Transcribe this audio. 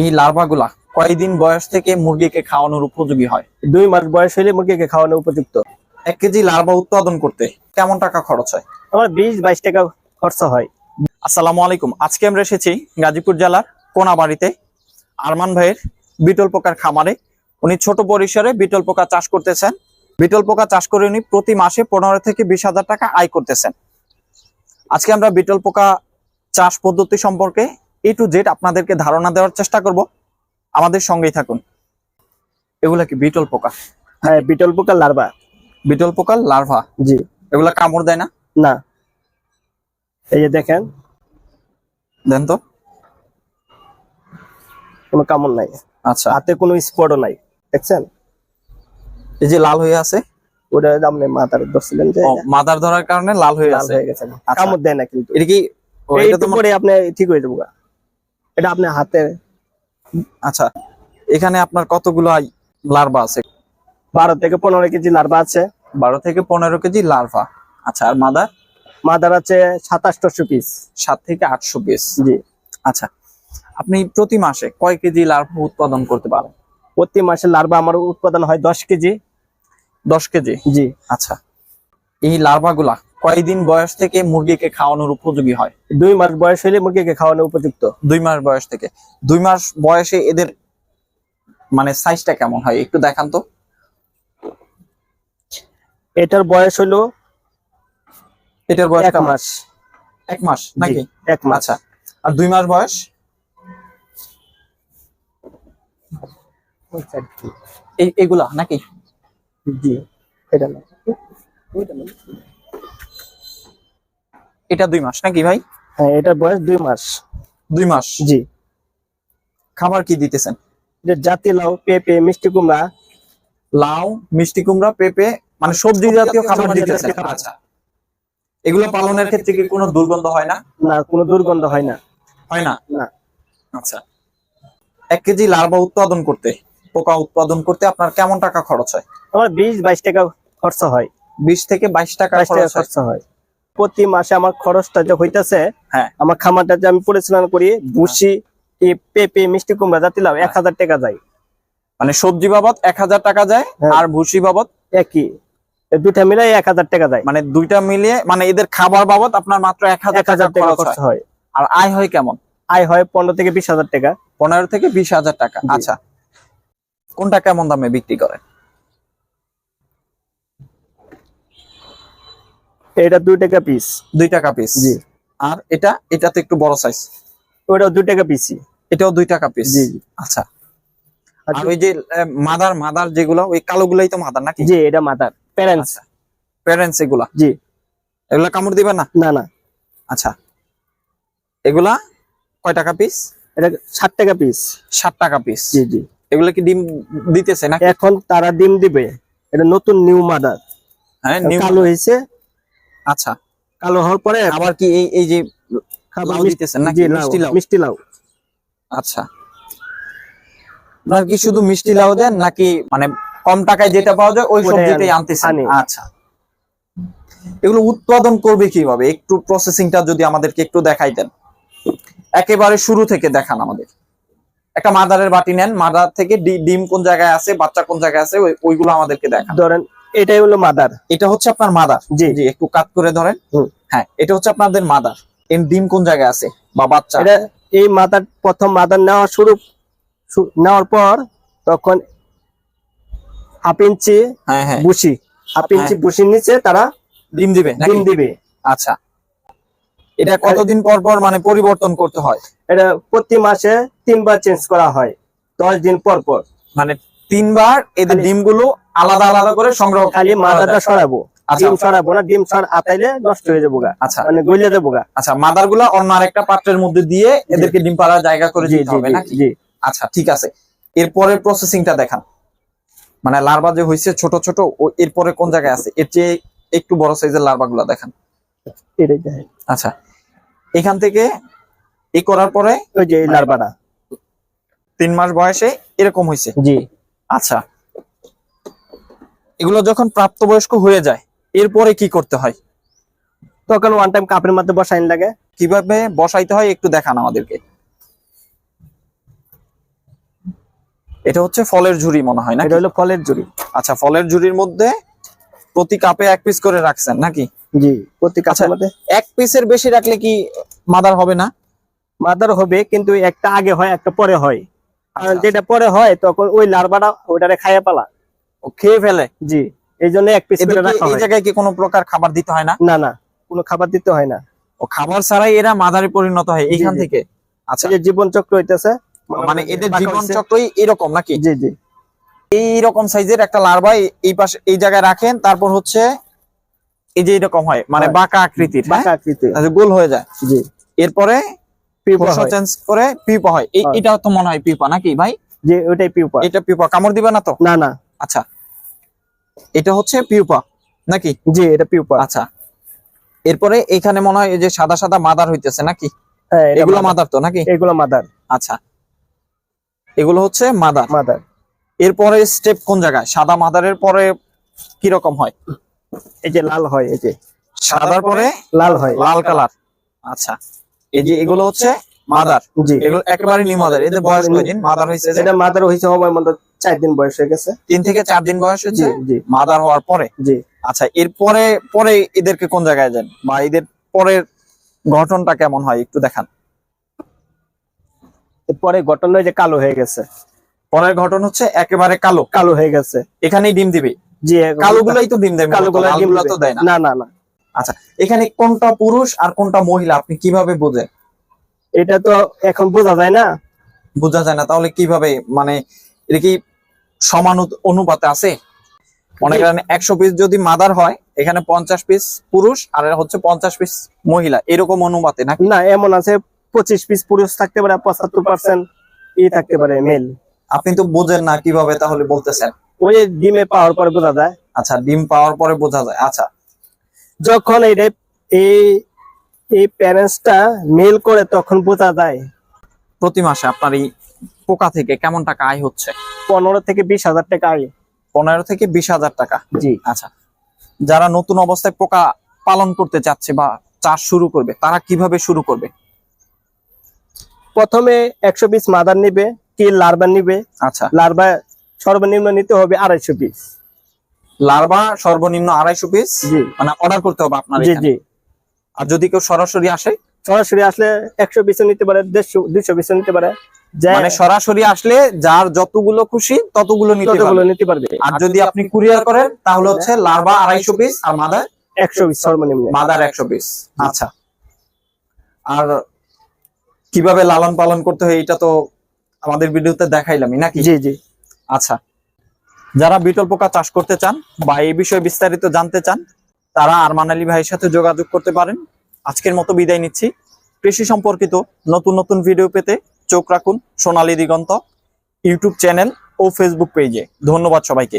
এই লার্ভাগুলা কয়দিন বয়স থেকে মুরগিকে খাওয়ানোর উপযোগী হয়? দুই মাস বয়স হলে মুরগিকে খাওয়ানো উপযুক্ত। এক কেজি লার্ভা উৎপাদন করতে কেমন টাকা খরচ হয়? আমার বিশ বাইশ টাকা খরচা হয়। আসসালামু আলাইকুম। আজকে আমরা এসেছি গাজীপুর জেলার কোনাবাড়িতে। আরমান ভাইয়ের বিটল পোকার খামারে। উনি ছোট পরিসরে বিটল পোকা চাষ করতেছেন। বিটল পোকা চাষ করে উনি প্রতি মাসে পনেরো থেকে বিশ হাজার টাকা আয় করতেছেন। আজকে আমরা বিটল পোকা চাষ পদ্ধতি সম্পর্কে এ টু জেড আপনাদেরকে ধারণা দেওয়ার চেষ্টা করব। আমাদের সঙ্গেই থাকুন। এগুলা কি বিটল পোকা? হ্যাঁ বিটল পোকার লার্ভা। বিটল পোকার লার্ভা? জি। এগুলা কামড় দেয় না? না। এই যে দেখেন। দেন তো। কোনো কামড় নাই। আচ্ছা। হাতে কোনো স্পটও নাই। দেখছেন? এই যে লাল হয়ে আছে? ওটা আপনি মাথার ধরছিলেন যে ও, মাদার ধরার কারণে লাল হয়ে আছে। গেছে। আচ্ছা। কামড় দেয় না কিন্তু। এটা কি এটা তো পরে আপনি ঠিক হয়ে যাব। এটা আপনি হাতে। আচ্ছা এখানে আপনার কতগুলো লার্ভা আছে? বারো থেকে পনেরো কেজি লার্ভা আছে। বারো থেকে পনেরো কেজি লার্ভা। আচ্ছা আর মাদার? মাদার আছে সাতাশশো পিস। সাত থেকে আটশো পিস। জি। আচ্ছা আপনি প্রতি মাসে কয় কেজি লার্ভা উৎপাদন করতে পারেন? প্রতি মাসে লার্ভা আমার উৎপাদন হয় দশ কেজি। দশ কেজি? জি। আচ্ছা এই লার্ভাগুলা কয়দিন বয়স থেকে মুরগিকে খাওয়ানোর উপযোগী হয়? দুই মাস বয়স হলে মুরগিকে খাওয়ানো উপযুক্ত। দুই মাস বয়স থেকে। দুই মাস বয়সে এদের মানে সাইজটা কেমন হয়? একটু দেখান তো। এটার বয়স হলো এটার বয়স এক? মাস। এক মাস নাকি? এক মাস। আচ্ছা। আর দুই মাস বয়স? এগুলা নাকি? জি এটা না ওইটা না। এটা দুই মাস নাকি ভাই? হ্যাঁ এটার বয়স দুই মাস। দুই মাস? জি। খাবার কি দিতেছেন? এটা জাতি লাউ পেঁপে মিষ্টি কুমড়া। লাউ মিষ্টি কুমড়া পেঁপে মানে সবজি জাতীয় খাবার দিতেছেন। আচ্ছা। এগুলো পালনের ক্ষেত্রে কি কোনো দুর্গন্ধ হয় না? না কোনো দুর্গন্ধ হয় না। হয় না? না। আচ্ছা। এক কেজি লার্ভা উৎপাদন করতে পোকা উৎপাদন করতে আপনার কেমন টাকা খরচ হয়? আমার বিশ বাইশ টাকা খরচা হয়। বিশ থেকে বাইশ টাকা খরচা হয়। প্রতি মাসে আমার খরচটা যে হইতাছে হ্যাঁ। আমার খামারটা যে আমি পরিচালনা করি ভুসি এই পেঁপে মিষ্টি কুমড়া জাতি লাউ এক হাজার টাকা যায়। মানে সবজি বাবদ এক হাজার টাকা যায় হ্যাঁ। আর ভুসি বাবদ? একই। দুইটা মিলাই এক হাজার টাকা যায়। মানে দুইটা মিলিয়ে মানে এদের খাবার বাবদ আপনার মাত্র এক হাজার টাকা খরচ হয়। হয়। আর আয় হয় কেমন? আয় হয় পনেরো থেকে বিশ হাজার টাকা। পনেরো থেকে বিশ হাজার টাকা। আচ্ছা। কোনটা কেমন দামে বিক্রি করেন? এটা দুই টাকা পিস দুই টাকা পিস জি। আর এটা এটা তো একটু বড় সাইজ ওটা দুই টাকা পিসি এটাও দুই টাকা পিস জি। আচ্ছা। আর ওই যে মাদার মাদার যেগুলো ওই কালো গুলাই তো মাদার নাকি? জি এটা মাথার প্যারেন্টস আচ্ছা। প্যারেন্টস এগুলা? জি। এগুলা কামড় দিবে না? না না। আচ্ছা। এগুলা কয় টাকা পিস এটা ষাট টাকা পিস ষাট টাকা পিস জি জি। এগুলা কি ডিম দিতেছে নাকি? এখন তারা ডিম দিবে। এটা নতুন নিউ মাদার হ্যাঁ new- কালো হয়েছে আচ্ছা কালো হওয়ার পরে আবার কি এই এই যে খাবার লাউ দিতেছেন নাকি? মিষ্টি লাউ? মিষ্টি লাউ। আচ্ছা। আপনার কি শুধু মিষ্টি লাউ দেন নাকি মানে কম টাকায় যেটা পাওয়া যায় ওই সবজিটাই আনতেছেন? আচ্ছা। এগুলো উৎপাদন করবে কীভাবে? একটু প্রসেসিংটা যদি আমাদেরকে একটু দেখাইতেন। একেবারে শুরু থেকে দেখান আমাদের। একটা মাদারের বাটি নেন মাদার থেকে ডিম কোন জায়গায় আছে বাচ্চা কোন জায়গায় আছে ওইগুলো আমাদেরকে দেখান। ধরেন এটাই হলো মাদার এটা হচ্ছে আপনার মাদার জি। জি একটু কাট করে ধরেন। হ্যাঁ এটা হচ্ছে আপনাদের মাদার এর ডিম কোন জায়গায় আছে? বা বাচ্চা? এটা এই মাদার প্রথম মাদার নেওয়া শুরু নেওয়ার পর তখন হাফ ইঞ্চি হ্যাঁ হ্যাঁ। বুসি হাফ ইঞ্চি বুসির নিচে তারা ডিম দিবে ডিম দিবে। আচ্ছা। এটা কতদিন পর পর মানে পরিবর্তন করতে হয়? এটা প্রতি মাসে তিনবার চেঞ্জ করা হয় দশ দিন পর পর। মানে তিনবার এদের খালি- ডিমগুলো আলাদা আলাদা করে সংগ্রহ খালি মাদারটা সরাবো আচ্ছা। ডিম সরাবো না ডিম সর আতাইলে নষ্ট হয়ে যাব গা আচ্ছা। মানে গলিয়ে দেবো গা আচ্ছা মাদারগুলা অন্য আরেকটা পাত্রের মধ্যে দিয়ে এদেরকে ডিম পাড়ার জায়গা করে দিতে হবে নাকি? জি। আচ্ছা ঠিক আছে। এরপরে প্রসেসিংটা দেখান। মানে লার্ভা যে হয়েছে ছোট ছোট ও এরপরে কোন জায়গায় আছে? এর চেয়ে একটু বড় সাইজের লার্ভা গুলা দেখান। আচ্ছা। এখান থেকে এই করার পরে ওই যে লার্ভাটা তিন মাস বয়সে এরকম হয়েছে জি। আচ্ছা। এগুলো যখন প্রাপ্তবয়স্ক হয়ে যায় এরপরে কি করতে হয়? তখন ওয়ান টাইম কাপের মধ্যে বসাইন লাগে। কীভাবে বসাইতে হয় একটু দেখান আমাদেরকে। এটা হচ্ছে ফলের ঝুড়ি মনে হয় না এটা হলো ফলের ঝুড়ি। আচ্ছা ফলের ঝুড়ির মধ্যে প্রতি কাপে এক পিস করে রাখছেন নাকি? জি প্রতি কাপের মধ্যে। এক পিসের বেশি রাখলে কি মাদার হবে না? মাদার হবে কিন্তু একটা আগে হয় একটা পরে হয়। আর আচ্ছা, যেটা পরে হয় তখন ওই লার্ভাটা ওইটারে খাইয়া পালা। খেয়ে ফেলে? জি এই জন্য এক পিস করে এই জায়গায় কি কোনো প্রকার খাবার দিতে হয় না? না না কোনো খাবার দিতে হয় না। ও খাবার ছাড়াই এরা মাদারে পরিণত হয় এইখান থেকে? আচ্ছা। যে জীবন চক্র হইতেছে মানে এদের জীবন চক্রই এরকম নাকি? জি জি। এই রকম সাইজের একটা লার্ভা এই- পাশে এই জায়গায় রাখেন তারপর হচ্ছে এই যে এরকম হয় মানে বাঁকা আকৃতির হ্যাঁ? বাঁকা আকৃতি আচ্ছা, গোল হয়ে যায়। জি। এরপরে পিউপা চেঞ্জ করে পিপা হয়। এই। এটা তো মনে হয় পিপা নাকি ভাই? জি ওইটাই পিউপা। এটা পিপা কামড় দিবে না তো? না না। আচ্ছা। এটা হচ্ছে পিউপা নাকি? জি এটা পিউপা। আচ্ছা। এরপরে এখানে মনে হয় এই যে সাদা সাদা মাদার হইতেছে নাকি? হ্যাঁ এগুলো মাদার। তো নাকি? এগুলো মাদার। আচ্ছা। এগুলো হচ্ছে মাদার। মাদার। এরপরে স্টেপ কোন জায়গায়? সাদা মাদারের পরে কি রকম হয়? এই যে লাল হয় এই যে। সাদার পরে লাল হয়। লাল কালার। আচ্ছা। এই যে এগুলো হচ্ছে মাদার। জি। এগুলো একেবারে নি মাদার। এদের বয়স কয়দিন মাদার হয়েছে এটা মাদার হয়েছে হবার মতো চার দিন বয়স হয়ে গেছে। তিন থেকে চার দিন বয়স হয়েছে? জি মাদার হওয়ার পরে? জি। আচ্ছা এরপরে পরে এদেরকে কোন জায়গায় যান বা এদের পরের গঠনটা কেমন হয়? একটু দেখান। পরে গঠন যে কালো হয়ে গেছে। পরের গঠন হচ্ছে একেবারে কালো। কালো হয়ে গেছে। এখানেই ডিম দিবে? জি কালো গুলাই তো ডিম দেবে কালো গুলা ডিম তো দেয় না। না না না। আচ্ছা এখানে কোনটা পুরুষ আর কোনটা মহিলা আপনি কীভাবে বোঝেন? এটা তো এখন বোঝা যায় না। বোঝা যায় না তাহলে কীভাবে? মানে এটা কি সমান অনুপাতে আছে। মনে করেন একশো পিস যদি মাদার হয় এখানে পঞ্চাশ পিস পুরুষ আর হচ্ছে পঞ্চাশ পিস মহিলা। এরকম অনুপাতে নাকি? না এমন আছে পঁচিশ পিস পুরুষ থাকতে পারে পঁচাত্তর পার্সেন্ট ই থাকতে পারে মেল আপনি তো বোঝেন না কীভাবে তাহলে বলতেছেন। ওই ডিমে পাওয়ার পরে বোঝা যায়। আচ্ছা ডিম পাওয়ার পরে বোঝা যায় আচ্ছা। যখন এটা এই এই প্যারেন্টসটা মেল করে তখন বোঝা যায়। প্রতি মাসে আপনার এই পোকা থেকে কেমন টাকা আয় হচ্ছে? পনেরো থেকে বিশ হাজার টাকা আয়। পনেরো থেকে বিশ হাজার টাকা? জি। আচ্ছা। যারা নতুন অবস্থায় পোকা পালন করতে চাচ্ছে বা চাষ শুরু করবে তারা কীভাবে শুরু করবে? প্রথমে একশো পিস মাদার নিবে কি লার্ভা নিবে। আচ্ছা। লার্ভা সর্বনিম্ন নিতে হবে আড়াইশো পিস। লার্ভা সর্বনিম্ন আড়াইশো পিস? জি। মানে অর্ডার করতে হবে আপনার জি জি। আর যদি কেউ সরাসরি আসে? সরাসরি আসলে একশো পিসও নিতে পারে দেড়শো দুইশো পিসও নিতে পারে। মানে সরাসরি আসলে যার যতগুলো খুশি ততগুলো নিতে পারবে। আর যদি আপনি কুরিয়ার করেন তাহলে হচ্ছে লার্ভা আড়াইশো পিস আর মাদার একশো পিস সর্বনিম্ন। মাদার একশো পিস। আচ্ছা। আর কীভাবে লালন পালন করতে হয় এটা তো আমাদের ভিডিওতে দেখাইলামই নাকি? জি জি। আচ্ছা। যারা বিটল পোকা চাষ করতে চান বা এই বিষয়ে বিস্তারিত জানতে চান তারা আরমান আলী ভাইয়ের সাথে যোগাযোগ করতে পারেন। আজকের মতো বিদায় নিচ্ছি। কৃষি সম্পর্কিত নতুন নতুন ভিডিও পেতে চোখ রাখুন সোনালী দিগন্ত ইউটিউব চ্যানেল ও ফেসবুক পেজে। ধন্যবাদ সবাইকে।